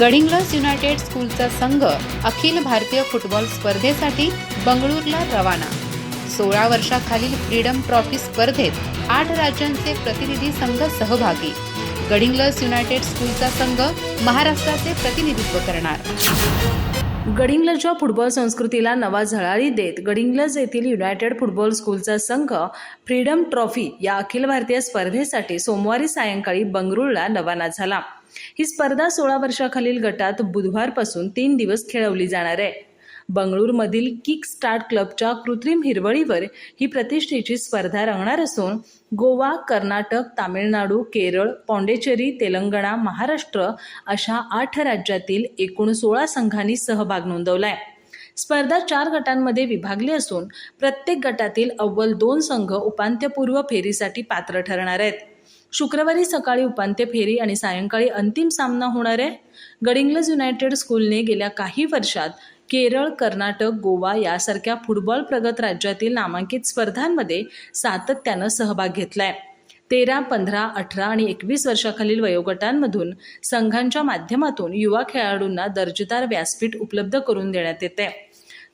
Gadhinglaj United स्कूलचा संघ Akhil Bharatiya football स्पर्धेसाठी बंगळूरला रवाना. सोळा वर्षाखालील फ्रीडम ट्रॉफी स्पर्धेत आठ राज्यांचे प्रतिनिधी संघ सहभागी. गडिंग्लज युनायटेड स्कूलचा संघ महाराष्ट्राचे प्रतिनिधित्व करणार. गडिंग्लजच्या फुटबॉल संस्कृतीला नवा झळाळी देत गडिंग्लज येथील युनायटेड फुटबॉल स्कूलचा संघ फ्रीडम ट्रॉफी या अखिल भारतीय स्पर्धेसाठी सोमवारी सायंकाळी बंगळुरूला रवाना झाला. ही स्पर्धा सोळा वर्षाखालील गटात बुधवारपासून तीन दिवस खेळवली जाणार आहे. बंगळूरमधील किक स्टार्ट क्लबच्या कृत्रिम हिरवळीवर ही प्रतिष्ठेची स्पर्धा रंगणार असून गोवा कर्नाटक तामिळनाडू केरळ पॉंडेचेरी तेलंगणा महाराष्ट्र अशा आठ राज्यातील एकूण सोळा संघांनी सहभाग नोंदवला आहे स्पर्धा चार गटांमध्ये विभागली असून प्रत्येक गटातील अव्वल दोन संघ उपांत्यपूर्व फेरीसाठी पात्र ठरणार आहेत. शुक्रवारी सकाळी उपांत्य फेरी आणि सायंकाळी अंतिम सामना होणार आहे. गडिंग्लज युनायटेड स्कूलने गेल्या काही वर्षात केरळ कर्नाटक गोवा यासारख्या फुटबॉल प्रगत राज्यातील नामांकित स्पर्धांमध्ये सातत्यानं सहभाग घेतलाय. तेरा पंधरा अठरा आणि एकवीस वर्षाखालील वयोगटांमधून संघांच्या माध्यमातून युवा खेळाडूंना दर्जेदार व्यासपीठ उपलब्ध करून देण्यात येते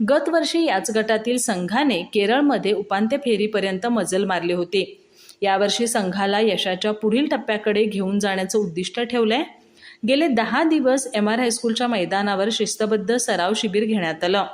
गतवर्षी याच गटातील संघाने केरळमध्ये उपांत्य फेरीपर्यंत मजल मारली होती. यावर्षी संघाला यशाच्या पुढील टप्प्याकडे घेऊन जाण्याचं उद्दिष्ट ठेवलंय. गेले दहा दिवस एम आर हायस्कूलच्या मैदानावर शिस्तबद्ध सराव शिबिर घेण्यात आलं.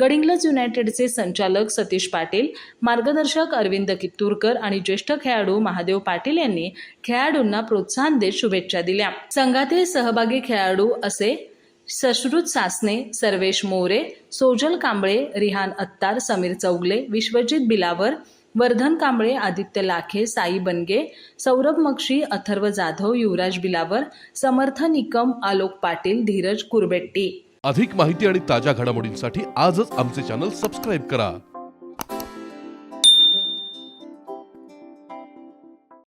गडिंग्लज युनायटेडचे संचालक सतीश पाटील मार्गदर्शक अरविंद कित्तूरकर आणि ज्येष्ठ खेळाडू महादेव पाटील यांनी खेळाडूंना प्रोत्साहन देत शुभेच्छा दिल्या. संघातील सहभागी खेळाडू असे सश्रुत सासने सर्वेश मोरे सोजल कांबळे रिहान अत्तार समीर चौगले विश्वजित बिलावर वर्धन कांबळे आदित्य लाखे साई बनगे सौरभ मक्षी अथर्व जाधव युवराज बिलावर समर्थ निकम आलोक पाटील धीरज कुरबेट्टी. अधिक माहिती आणि ताज्या घडामोडींसाठी आजच आमचे चॅनल सबस्क्राईब करा.